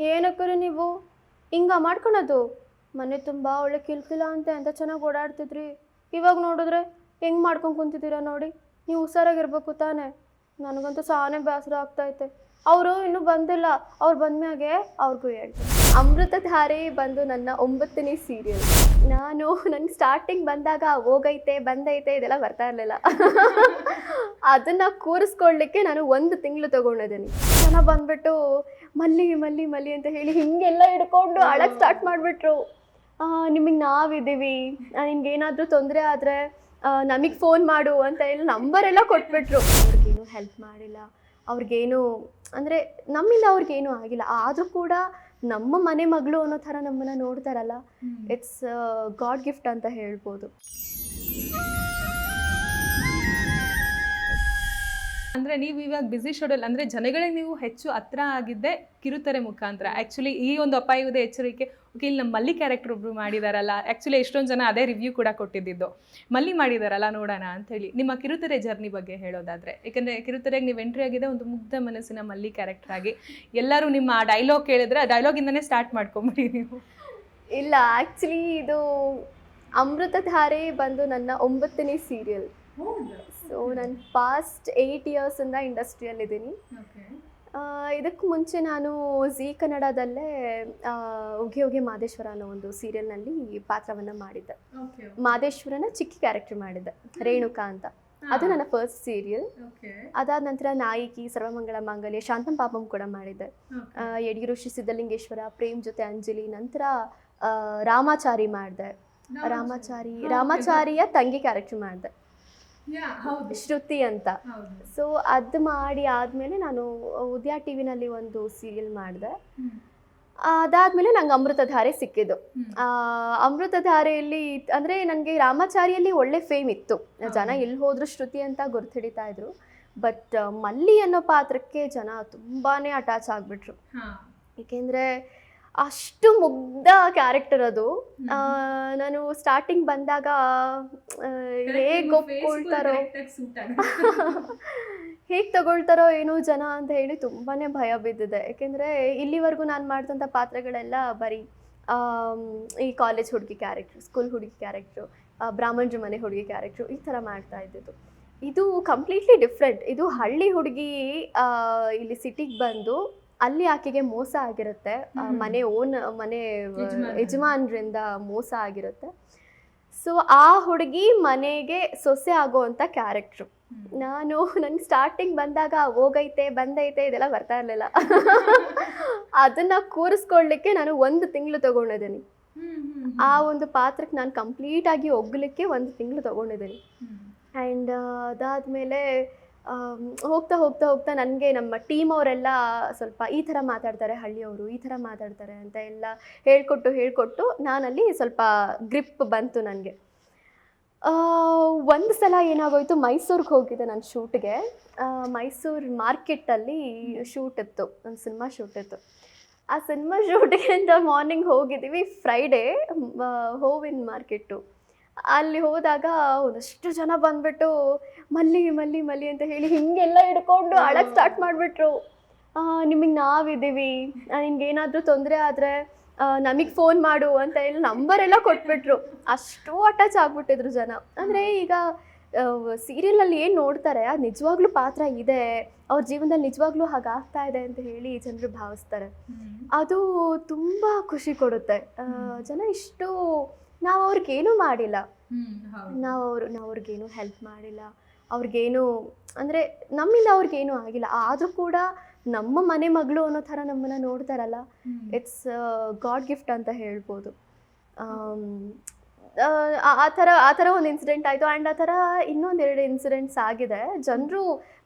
ಏನಕ್ಕರಿ ನೀವು? ಹಿಂಗ ಮಾಡ್ಕೊಳೋದು? ಮನೆ ತುಂಬ ಒಳ್ಳೆ ಕಿಲ್ಕಿಲ್ಲ ಅಂತ ಎಂತ ಚೆನ್ನಾಗಿ ಓಡಾಡ್ತಿದ್ರಿ. ಇವಾಗ ನೋಡಿದ್ರೆ ಹೆಂಗೆ ಮಾಡ್ಕೊಂಡು ಕುಂತಿದ್ದೀರಾ ನೋಡಿ? ನೀವು ಹುಷಾರಾಗಿರ್ಬೇಕು ತಾನೇ. ನನಗಂತೂ ಸಾನೇ ಬೇಸರ ಆಗ್ತೈತೆ ಅವರು ಇನ್ನೂ ಬಂದಿಲ್ಲ. ಅವ್ರು ಬಂದ್ಮ್ಯಾಗೆ ಅವ್ರಿಗೂ ಹೇಳ್ತೀನಿ. ಅಮೃತಧಾರೆ ಬಂದು ನನ್ನ ಒಂಬತ್ತನೇ ಸೀರಿಯಲ್ ನಾನು ನನಗೆ ಸ್ಟಾರ್ಟಿಂಗ್ ಬಂದಾಗ ಹೋಗೈತೆ, ಬಂದೈತೆ, ಇದೆಲ್ಲ ಬರ್ತಾ ಇರಲಿಲ್ಲ. ಅದನ್ನ ಕೂರಿಸ್ಕೊಳ್ಳಿಕ್ಕೆ ನಾನು ಒಂದು ತಿಂಗಳು ತಗೊಂಡಿದ್ದೀನಿ. ಜನ ಬಂದ್ಬಿಟ್ಟು, ಮಲ್ಲಿ ಮಲ್ಲಿ ಮಲ್ಲಿ ಅಂತ ಹೇಳಿ ಹಿಂಗೆಲ್ಲ ಹಿಡ್ಕೊಂಡು ಅಳಕ್ಕೆ ಸ್ಟಾರ್ಟ್ ಮಾಡಿಬಿಟ್ರು. ನಿಮಗೆ ನಾವಿದ್ದೀವಿ. ನಿಮ್ಗೆ ಏನಾದರೂ ತೊಂದರೆ ಆದರೆ ನಮಗೆ ಫೋನ್ ಮಾಡು ಅಂತ ಹೇಳಿ ನಂಬರೆಲ್ಲ ಕೊಟ್ಬಿಟ್ರು. ಅವ್ರಿಗೇನು ಹೆಲ್ಪ್ ಮಾಡಿಲ್ಲ. ಅವ್ರಿಗೇನು ಅಂದರೆ ನಮ್ಮಿಂದ ಅವ್ರಿಗೇನು ಆಗಿಲ್ಲ. ಆದರೂ ಕೂಡ ನಮ್ಮ ಮನೆ ಮಗಳು ಅನ್ನೋ ಥರ ನಮ್ಮನ್ನ ನೋಡ್ತಾರಲ್ಲ ಇಟ್ಸ್ ಗಾಡ್ ಗಿಫ್ಟ್ ಅಂತ ಹೇಳ್ಬೋದು. ಅಂದ್ರೆ ನೀವು ಇವಾಗ ಬಿಸಿ ಶೆಡ್ಯೂಲ್ ಅಂದ್ರೆ ಜನಗಳಿಗೆ ನೀವು ಹೆಚ್ಚು ಹತ್ರ ಆಗಿದ್ದೆ ಕಿರುತೆರೆ ಮುಖಾಂತರ. ಆಕ್ಚುಲಿ ಈ ಒಂದು ಅಪಾಯದ ಎಚ್ಚರಿಕೆ. ಓಕೆ ಇಲ್ಲಿ ನಮ್ಮ ಮಲ್ಲಿ ಕ್ಯಾರೆಕ್ಟರ್ ಒಬ್ರು ಮಾಡಿದಾರಲ್ಲ ಆಕ್ಚುಲಿ ಎಷ್ಟೊಂದು ಜನ ಅದೇ ರಿವ್ಯೂ ಕೂಡ ಕೊಟ್ಟಿದ್ದು ಮಲ್ಲಿ ಮಾಡಿದಾರಲ್ಲ ನೋಡೋಣ ಅಂತ ಹೇಳಿ. ನಿಮ್ಮ ಕಿರುತೆರೆ ಜರ್ನಿ ಬಗ್ಗೆ ಹೇಳೋದಾದ್ರೆ ಯಾಕಂದ್ರೆ ಕಿರುತೆರೆಗೆ ನೀವು ಎಂಟ್ರಿ ಆಗಿದೆ ಒಂದು ಮುಗ್ಧ ಮನಸ್ಸಿನ ಮಲ್ಲಿ ಕ್ಯಾರೆಕ್ಟರ್ ಆಗಿ. ಎಲ್ಲರೂ ನಿಮ್ಮ ಆ ಡೈಲಾಗ್ ಕೇಳಿದ್ರೆ ಆ ಡೈಲಾಗಿಂದನೇ ಸ್ಟಾರ್ಟ್ ಮಾಡ್ಕೊಂಬಿಡಿ ನೀವು. ಇಲ್ಲ ಆಕ್ಚುಲಿ ಇದು ಅಮೃತಧಾರೆ ಬಂದು ನನ್ನ ಒಂಬತ್ತನೇ ಸೀರಿಯಲ್ ಸೊ ನಾನು ಪಾಸ್ಟ್ ಏಯ್ಟ್ ಇಯರ್ಸಿಂದ ಇಂಡಸ್ಟ್ರಿಯಲ್ಲಿದ್ದೀನಿ ಇದಕ್ಕೆ ಮುಂಚೆ ನಾನು ಜಿ ಕನ್ನಡದಲ್ಲೇ ಉಗಿ ಉಗಿ ಮಾದೇಶ್ವರ ಅನ್ನೋ ಒಂದು ಸೀರಿಯಲ್ನಲ್ಲಿ ಪಾತ್ರವನ್ನು ಮಾಡಿದ್ದೆ. ಮಾದೇಶ್ವರನ ಚಿಕ್ಕ ಕ್ಯಾರೆಕ್ಟರ್ ಮಾಡಿದ್ದೆ ರೇಣುಕಾ ಅಂತ. ಅದು ನನ್ನ ಫಸ್ಟ್ ಸೀರಿಯಲ್ ಅದಾದ ನಂತರ ನಾಯಕಿ ಸರ್ವಮಂಗಳ ಮಾಂಗಲ್ಯ ಶಾಂತಂ ಪಾಪಂ ಕೂಡ ಮಾಡಿದ್ದೆ. ಆ, ಯಡಿಯೂರು ಶ್ರೀ ಸಿದ್ಧಲಿಂಗೇಶ್ವರ ಪ್ರೇಮ್ ಜೊತೆ ಅಂಜಲಿ ನಂತರ ಆ, ರಾಮಾಚಾರಿ ಮಾಡಿದೆ. ರಾಮಾಚಾರಿ. ರಾಮಾಚಾರಿಯ ತಂಗಿ ಕ್ಯಾರೆಕ್ಟರ್ ಮಾಡಿದೆ. ಶ್ರುತಿ ಅಂತ. ಸೊ ಅದು ಮಾಡಿ ಆದಮೇಲೆ ನಾನು ಉದಯ ಟಿ ವಿನಲ್ಲಿ ಒಂದು ಸೀರಿಯಲ್ ಮಾಡಿದೆ. ಅದಾದ್ಮೇಲೆ ನಂಗೆ ಅಮೃತಧಾರೆ ಸಿಕ್ಕಿದ್ದು. ಆ, ಅಮೃತಧಾರೆಯಲ್ಲಿ ಅಂದರೆ ನನಗೆ ರಾಮಾಚಾರಿಯಲ್ಲಿ ಒಳ್ಳೆ ಫೇಮ್ ಇತ್ತು. ಜನ ಎಲ್ಲಿ ಹೋದ್ರು ಶ್ರುತಿ ಅಂತ ಗುರ್ತಿಡಿತಾ ಇದ್ರು. ಬಟ್ ಮಲ್ಲಿ ಅನ್ನೋ ಪಾತ್ರಕ್ಕೆ ಜನ ತುಂಬಾ ಅಟ್ಯಾಚ್ ಆಗಿಬಿಟ್ರು. ಏಕೆಂದರೆ ಅಷ್ಟು ಮುಗ್ಧ ಕ್ಯಾರೆಕ್ಟರ್ ಅದು. ನಾನು ಸ್ಟಾರ್ಟಿಂಗ್ ಬಂದಾಗ ಹೇಗೆ ಒಪ್ಕೊಳ್ತಾರೋ. ಹೇಗೆ ತಗೊಳ್ತಾರೋ ಏನೋ ಜನ ಅಂತ ಹೇಳಿ ತುಂಬಾ ಭಯ ಬಿದ್ದಿದೆ. ಯಾಕೆಂದರೆ ಇಲ್ಲಿವರೆಗೂ ನಾನು ಮಾಡಿದಂಥ ಪಾತ್ರಗಳೆಲ್ಲ ಬರೀ ಈ ಕಾಲೇಜ್ ಹುಡುಗಿ ಕ್ಯಾರೆಕ್ಟ್ರು ಸ್ಕೂಲ್ ಹುಡುಗಿ ಕ್ಯಾರೆಕ್ಟ್ರು ಬ್ರಾಹ್ಮಣರ ಮನೆ ಹುಡುಗಿ ಕ್ಯಾರೆಕ್ಟ್ರು ಈ ಥರ ಮಾಡ್ತಾ ಇದ್ದಿದ್ದು. ಇದು ಕಂಪ್ಲೀಟ್ಲಿ ಡಿಫ್ರೆಂಟ್ ಇದು ಹಳ್ಳಿ ಹುಡುಗಿ ಇಲ್ಲಿ ಸಿಟಿಗೆ ಬಂದು ಅಲ್ಲಿ ಆಕೆಗೆ ಮೋಸ ಆಗಿರುತ್ತೆ. ಆ, ಮನೆ ಓನ್ ಮನೆ ಯಜಮಾನ್ರು. ಯಜಮಾನ್ರಿಂದ. ಮೋಸ ಆಗಿರುತ್ತೆ. ಸೊ ಆ ಹುಡುಗಿ ಮನೆಗೆ ಸೊಸೆ ಆಗೋವಂಥ ಕ್ಯಾರೆಕ್ಟ್ರು ನಾನು ನನ್ಗೆ ಸ್ಟಾರ್ಟಿಂಗ್ ಬಂದಾಗ ಹೋಗೈತೆ ಬಂದೈತೆ ಇದೆಲ್ಲ ಬರ್ತಾ ಇರಲಿಲ್ಲ. ಅದನ್ನ ಕೂರಿಸ್ಕೊಳ್ಳಿಕ್ಕೆ ನಾನು ಒಂದು ತಿಂಗಳು ತಗೊಂಡಿದ್ದೀನಿ. ಆ ಒಂದು ಪಾತ್ರಕ್ಕೆ ನಾನು ಕಂಪ್ಲೀಟ್ ಆಗಿ ಒಗ್ಗಲಿಕ್ಕೆ ಒಂದು ತಿಂಗಳು ತಗೊಂಡಿದ್ದೀನಿ. ಆ್ಯಂಡ್ ಅದಾದಮೇಲೆ ಹೋಗ್ತಾ ಹೋಗ್ತಾ ಹೋಗ್ತಾ ನನಗೆ ನಮ್ಮ ಟೀಮ್ ಅವರೆಲ್ಲ ಸ್ವಲ್ಪ ಈ ಥರ ಮಾತಾಡ್ತಾರೆ, ಹಳ್ಳಿಯವರು ಈ ಥರ ಮಾತಾಡ್ತಾರೆ ಅಂತ ಎಲ್ಲ ಹೇಳ್ಕೊಟ್ಟು ಹೇಳ್ಕೊಟ್ಟು ನಾನಲ್ಲಿ ಸ್ವಲ್ಪ ಗ್ರಿಪ್ ಬಂತು ನನಗೆ. ಒಂದು ಸಲ ಏನಾಗೋಯ್ತು, ಮೈಸೂರಿಗೆ ಹೋಗಿದ್ದೆ ನಾನು ಶೂಟ್ಗೆ. ಮೈಸೂರು ಮಾರ್ಕೆಟಲ್ಲಿ ಶೂಟ್ ಇತ್ತು, ಒಂದು ಸಿನಿಮಾ ಶೂಟ್ ಇತ್ತು. ಆ ಸಿನಿಮಾ ಶೂಟಿಗೆ ಅಂತ ಮಾರ್ನಿಂಗ್ ಹೋಗಿದ್ದೀವಿ ಫ್ರೈಡೇ ಹೋವಿನ ಮಾರ್ಕೆಟು ಅಲ್ಲಿ ಹೋದಾಗ ಒಂದಷ್ಟು ಜನ ಬಂದ್ಬಿಟ್ಟು ಮಲ್ಲಿ ಮಲ್ಲಿ ಮಲ್ಲಿ ಅಂತ ಹೇಳಿ ಹಿಂಗೆಲ್ಲ ಹಿಡ್ಕೊಂಡು ಅಳಕ್ಕೆ ಸ್ಟಾರ್ಟ್ ಮಾಡಿಬಿಟ್ರು. ನಿಮಗೆ ನಾವಿದ್ದೀವಿ. ನಿಮ್ಗೆ ಏನಾದರೂ ತೊಂದರೆ ಆದರೆ ನಮಗೆ ಫೋನ್ ಮಾಡು ಅಂತ ಹೇಳಿ ನಂಬರ್ ಎಲ್ಲ ಕೊಟ್ಬಿಟ್ರು. ಅಷ್ಟು ಅಟ್ಯಾಚ್ ಆಗ್ಬಿಟ್ಟಿದ್ರು ಜನ. ಅಂದರೆ ಈಗ ಸೀರಿಯಲಲ್ಲಿ ಏನು ನೋಡ್ತಾರೆ ಅದು ನಿಜವಾಗ್ಲೂ ಪಾತ್ರ ಇದೆ. ಅವ್ರ ಜೀವನದಲ್ಲಿ ನಿಜವಾಗ್ಲೂ ಹಾಗಾಗ್ತಾ ಇದೆ ಅಂತ ಹೇಳಿ ಜನರು ಭಾವಿಸ್ತಾರೆ. ಅದು ತುಂಬ ಖುಷಿ ಕೊಡುತ್ತೆ. ಜನ ಇಷ್ಟು ನಾವು ಅವ್ರಿಗೇನು ಮಾಡಿಲ್ಲ. ನಾವು ಅವ್ರು ನಾವು ಅವ್ರಿಗೇನು ಹೆಲ್ಪ್ ಮಾಡಿಲ್ಲ. ಅವ್ರಿಗೇನು ಅಂದರೆ ನಮ್ಮಿಂದ ಅವ್ರಿಗೇನು ಆಗಿಲ್ಲ. ಆದರೂ ಕೂಡ ನಮ್ಮ ಮನೆ ಮಗಳು ಅನ್ನೋ ಥರ ನಮ್ಮನ್ನು ನೋಡ್ತಾರಲ್ಲ? ಇಟ್ಸ್ ಗಾಡ್ ಗಿಫ್ಟ್ ಅಂತ ಹೇಳ್ಬೋದು. ಆ, ಥರ ಆ ಥರ ಒಂದು ಇನ್ಸಿಡೆಂಟ್ ಆಯಿತು. ಆ್ಯಂಡ್ ಆ ಥರ ಇನ್ನೊಂದೆರಡು ಇನ್ಸಿಡೆಂಟ್ಸ್ ಆಗಿದೆ. ಜನರು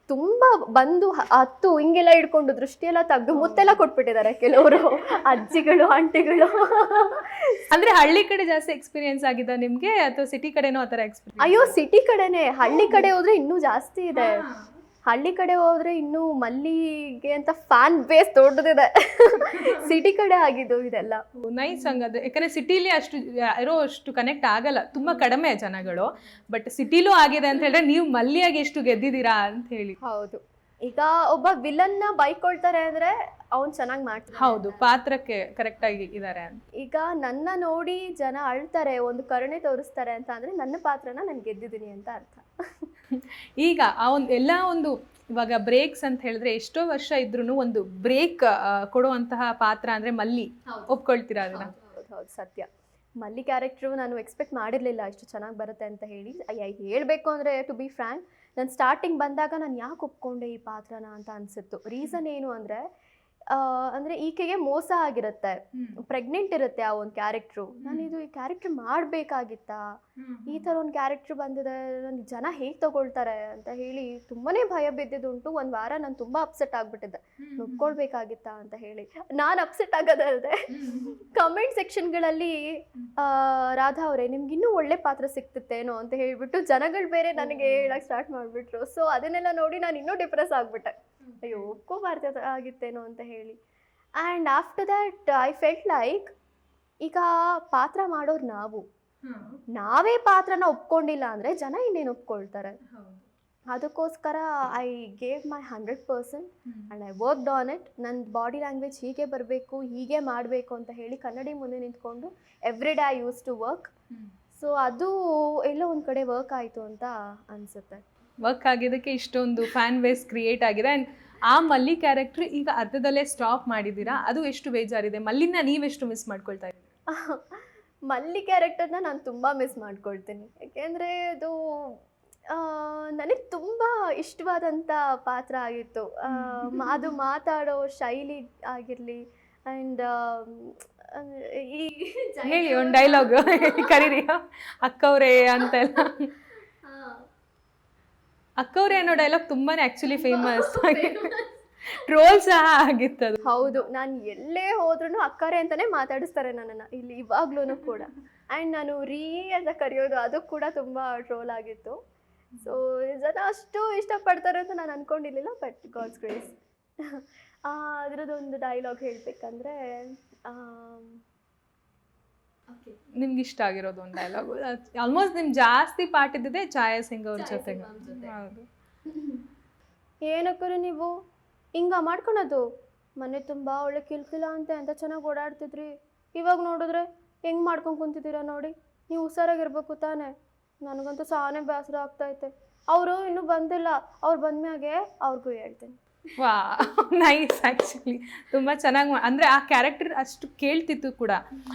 ತುಂಬ ಬಂದು ಹತ್ತು ಹಿಂಗೆಲ್ಲ ಹಿಡ್ಕೊಂಡು ದೃಷ್ಟಿಯೆಲ್ಲ ತೆಗೆದು ಮುತ್ತೆಲ್ಲ ಕೊಟ್ಬಿಟ್ಟಿದ್ದಾರೆ ಕೆಲವರು. ಅಜ್ಜಿಗಳು ಆಂಟಿಗಳು. ಅಂದ್ರೆ ಹಳ್ಳಿ ಕಡೆ ಜಾಸ್ತಿ ಎಕ್ಸ್ಪೀರಿಯನ್ಸ್ ಆಗಿದೆ ನಿಮ್ಗೆ? ಅಥವಾ ಸಿಟಿ ಕಡೆನೂ ಆ ಥರ ಎಕ್ಸ್ಪೀರಿಯನ್ಸ್ ಅಯ್ಯೋ ಸಿಟಿ ಕಡೆನೆ. ಹಳ್ಳಿ ಕಡೆ ಹೋದ್ರೆ ಇನ್ನೂ ಜಾಸ್ತಿ ಇದೆ. ಹಳ್ಳಿ ಕಡೆ ಹೋದ್ರೆ ಇನ್ನು ಮಲ್ಲಿಗೆ ಅಂತ ಫ್ಯಾನ್ ಬೇಸ್ ದೊಡ್ಡದಿದೆ. ಸಿಟಿ ಕಡೆ ಆಗಿದ್ದು ಇದೆಲ್ಲ. ನೈಸ್ ಹಂಗದು. ಯಾಕಂದ್ರೆ ಸಿಟಿಲಿ ಅಷ್ಟು ಇರೋ ಅಷ್ಟು ಕನೆಕ್ಟ್ ಆಗಲ್ಲ. ತುಂಬಾ ಕಡಿಮೆ ಜನಗಳು. ಬಟ್ ಸಿಟಿಲೂ ಆಗಿದೆ ಅಂತ ಹೇಳಿದ್ರೆ ನೀವು ಮಲ್ಲಿಯಾಗಿ ಎಷ್ಟು ಗೆದ್ದಿದ್ದೀರಾ ಅಂತ ಹೇಳಿ. ಹೌದು. ಈಗ ಒಬ್ಬ ವಿಲನ್ನ ಬೈಕೊಳ್ತಾರೆ ಅಂದ್ರೆ ಅವ್ನ್ ಚೆನ್ನಾಗಿ ಮಾಡ್ತಾರೆ ಹೌದು ಪಾತ್ರಕ್ಕೆ ಕರೆಕ್ಟ್ ಆಗಿ ಇದ್ದಾರೆ ಈಗ ನನ್ನ ನೋಡಿ ಜನ ಅಳ್ತಾರೆ ಒಂದು ಕರುಣೆ ತೋರಿಸ್ತಾರೆ ಅಂತ ಅಂದ್ರೆ ನನ್ನ ಪಾತ್ರನ ನಾನು ಗೆದ್ದಿದ್ದೀನಿ ಅಂತ ಅರ್ಥ. ಈಗ ಆ ಒಂದು ಎಲ್ಲ ಒಂದು ಇವಾಗ ಬ್ರೇಕ್ಸ್ ಅಂತ ಹೇಳಿದ್ರೆ ಎಷ್ಟೋ ವರ್ಷ ಇದ್ರೂ ಒಂದು ಬ್ರೇಕ್ ಕೊಡುವಂತಹ ಪಾತ್ರ ಅಂದ್ರೆ ಮಲ್ಲಿ. ಒಪ್ಕೊಳ್ತೀರಾ ಅದನ್ನ? ಹೌದು ಸತ್ಯ. ಮಲ್ಲಿ ಕ್ಯಾರೆಕ್ಟ್ರು ನಾನು ಎಕ್ಸ್ಪೆಕ್ಟ್ ಮಾಡಿರಲಿಲ್ಲ ಇಷ್ಟು ಚೆನ್ನಾಗಿ ಬರುತ್ತೆ ಅಂತ ಹೇಳಿ. ಅಯ್ಯ ಹೇಳಬೇಕು ಅಂದರೆ ಟು ಬಿ ಫ್ರ್ಯಾಂಕ್ ನಾನು ಸ್ಟಾರ್ಟಿಂಗ್ ಬಂದಾಗ ನಾನು ಯಾಕೆ ಒಪ್ಕೊಂಡೆ ಈ ಪಾತ್ರನ ಅಂತ ಅನಿಸಿತ್ತು. ರೀಸನ್ ಏನು ಅಂದರೆ ಅಂದರೆ ಈಕೆಗೆ ಮೋಸ ಆಗಿರುತ್ತೆ. ಪ್ರೆಗ್ನೆಂಟ್ ಇರುತ್ತೆ ಆ ಒಂದು ಕ್ಯಾರೆಕ್ಟ್ರು ನಾನು ಇದು ಈ ಕ್ಯಾರೆಕ್ಟರ್ ಮಾಡಬೇಕಾಗಿತ್ತಾ? ಈ ಥರ ಒಂದು ಕ್ಯಾರೆಕ್ಟರ್ ಬಂದಿದೆ ಜನ ಹೇಗೆ ತಗೊಳ್ತಾರೆ ಅಂತ ಹೇಳಿ ತುಂಬಾನೇ ಭಯ ಬಿದ್ದಿದ್ದುಂಟು. ಒಂದು ವಾರ ನಾನು ತುಂಬಾ ಅಪ್ಸೆಟ್ ಆಗ್ಬಿಟ್ಟಿದ್ದೆ. ಒಪ್ಕೊಳ್ಬೇಕಾಗಿತ್ತಾ ಅಂತ ಹೇಳಿ. ನಾನು ಅಪ್ಸೆಟ್ ಆಗೋದಲ್ಲದೆ ಕಮೆಂಟ್ ಸೆಕ್ಷನ್ಗಳಲ್ಲಿ ರಾಧಾ ಅವರೇ ನಿಮ್ಗೆ ಇನ್ನೂ ಒಳ್ಳೆ ಪಾತ್ರ ಸಿಕ್ತಿತ್ತೇನೋ ಅಂತ ಹೇಳ್ಬಿಟ್ಟು ಜನಗಳು ಬೇರೆ ನನಗೆ ಹೇಳಕ್ ಸ್ಟಾರ್ಟ್ ಮಾಡಿಬಿಟ್ರು. ಸೊ ಅದನ್ನೆಲ್ಲ ನೋಡಿ ನಾನು ಇನ್ನೂ ಡಿಪ್ರೆಸ್ ಆಗ್ಬಿಟ್ಟೆ. ಅಯ್ಯೋ ಒಪ್ಕೋಬಾರ್ದು ಆಗಿತ್ತೇನೋ ಅಂತ ಹೇಳಿ. And after that I felt like ಈಗ ಪಾತ್ರ ಮಾಡೋರು ನಾವು. ನಾವೇ ಪಾತ್ರನ ಒಪ್ಕೊಂಡಿಲ್ಲ ಅಂದರೆ ಜನ ಇನ್ನೇನು ಒಪ್ಕೊಳ್ತಾರೆ. ಅದಕ್ಕೋಸ್ಕರ I gave my hundred percent and I worked on it ನನ್ನ ಬಾಡಿ ಲ್ಯಾಂಗ್ವೇಜ್ ಹೀಗೆ ಬರಬೇಕು ಹೀಗೆ ಮಾಡಬೇಕು ಅಂತ ಹೇಳಿ ಕನ್ನಡಿ ಮುಂದೆ ನಿಂತ್ಕೊಂಡು every day I use to work so ಅದು ಎಲ್ಲೋ ಒಂದು ಕಡೆ ವರ್ಕ್ ಆಯಿತು ಅಂತ ಅನಿಸುತ್ತೆ. ವರ್ಕ್ ಆಗಿದ್ದಕ್ಕೆ ಇಷ್ಟೊಂದು ಫ್ಯಾನ್ ಬೇಸ್ ಕ್ರಿಯೇಟ್ ಆಗಿದೆ. ಆ್ಯಂಡ್ ಆ ಮಲ್ಲಿ ಕ್ಯಾರೆಕ್ಟ್ರ್ ಈಗ ಅರ್ಧದಲ್ಲೇ ಸ್ಟಾಪ್ ಮಾಡಿದ್ದೀರಾ? ಅದು ಎಷ್ಟು ಬೇಜಾರಿದೆ? ಮಲ್ಲಿನ ನೀವೆಷ್ಟು ಮಿಸ್ ಮಾಡ್ಕೊಳ್ತಾ ಇದ್ದೀರಾ? ಮಲ್ಲಿ ಕ್ಯಾರೆಕ್ಟರ್ನ ನಾನು ತುಂಬ ಮಿಸ್ ಮಾಡ್ಕೊಳ್ತೀನಿ. ಯಾಕೆಂದರೆ ಅದು ನನಗೆ ತುಂಬ ಇಷ್ಟವಾದಂಥ ಪಾತ್ರ ಆಗಿತ್ತು. ಅದು ಮಾತಾಡೋ ಶೈಲಿ ಆಗಿರಲಿ ಆ್ಯಂಡ್ ಈ ಹೇಳಿ ಒಂದು ಡೈಲಾಗ್ ಕರೀರಿ. ಅಕ್ಕವ್ರೇ ಅಂತೆಲ್ಲ. ಅಕ್ಕವ್ರೆ ಅನ್ನೋ ಡೈಲಾಗ್ ತುಂಬಾನೇ ಆಕ್ಚುಲಿ ಫೇಮಸ್ ಟ್ರೋಲ್ ಸಹ ಆಗಿತ್ತದು. ಹೌದು ನಾನು ಎಲ್ಲೇ ಹೋದ್ರೂ ಅಕ್ಕರೆ ಅಂತಾನೆ ಮಾತಾಡಿಸ್ತಾರೆ ನನ್ನನ್ನು ಇಲ್ಲಿ ಇವಾಗ್ಲೂ ಕೂಡ. ಆ್ಯಂಡ್ ನಾನು ರೀ ಅಂತ ಕರೆಯೋದು ಅದು ಕೂಡ ತುಂಬ ಟ್ರೋಲ್ ಆಗಿತ್ತು. ಸೊ ಜನ ಅಷ್ಟು ಇಷ್ಟಪಡ್ತಾರೆ ಅಂತ ನಾನು ಅನ್ಕೊಂಡಿರ್ಲಿಲ್ಲ ಬಟ್ ಗಾಡ್ಸ್ ಗ್ರೇಸ್ ಅದರದ್ದೊಂದು ಡೈಲಾಗ್ ಹೇಳಬೇಕಂದ್ರೆ ನಿಮ್ಗೆ ಇಷ್ಟ ಆಗಿರೋದು ಒಂದು ಡೈಲಾಗ್ ಆಲ್ಮೋಸ್ಟ್ ನಿಮ್ ಜಾಸ್ತಿ ಪಾಠ ಇದ್ದಿದೆ ಛಾಯಾ ಸಿಂಗ್ ಅವ್ರ ಜೊತೆಗೆ. ಹೌದು. ಏನಕ್ಕರು ನೀವು? ಹಿಂಗ ಮಾಡ್ಕೊಳೋದು? ಮನೆ ತುಂಬಾ ಒಳ್ಳೆ ಕಿಲ್ಕಿಲ ಅಂತ ಎಂತ ಚೆನ್ನಾಗಿ ಓಡಾಡ್ತಿದ್ರಿ. ಇವಾಗ ನೋಡಿದ್ರೆ ಹೆಂಗ್ ಮಾಡ್ಕೊಂಡ್ ಕುಂತಿದ್ದೀರಾ ನೋಡಿ? ನೀವು ಹುಷಾರಾಗಿರ್ಬೇಕು ತಾನೆ. ನನಗಂತೂ ಸಾನೇ ಬೇಸರ ಆಗ್ತೈತೆ. ಅವರು ಇನ್ನೂ ಬಂದಿಲ್ಲ. ಅವ್ರು ಬಂದ್ಮ್ಯಾಗೆ ಅವ್ರಿಗೂ ಹೇಳ್ತೀನಿ. ವಾ ನೈಸ್ ಆ್ಯಕ್ಚುಲಿ ತುಂಬ ಚೆನ್ನಾಗಿ ಅಂದ್ರೆ ಆ ಕ್ಯಾರೆಕ್ಟರ್ ಅಷ್ಟು ಕೇಳ್ತಿತ್ತು ಕೂಡ.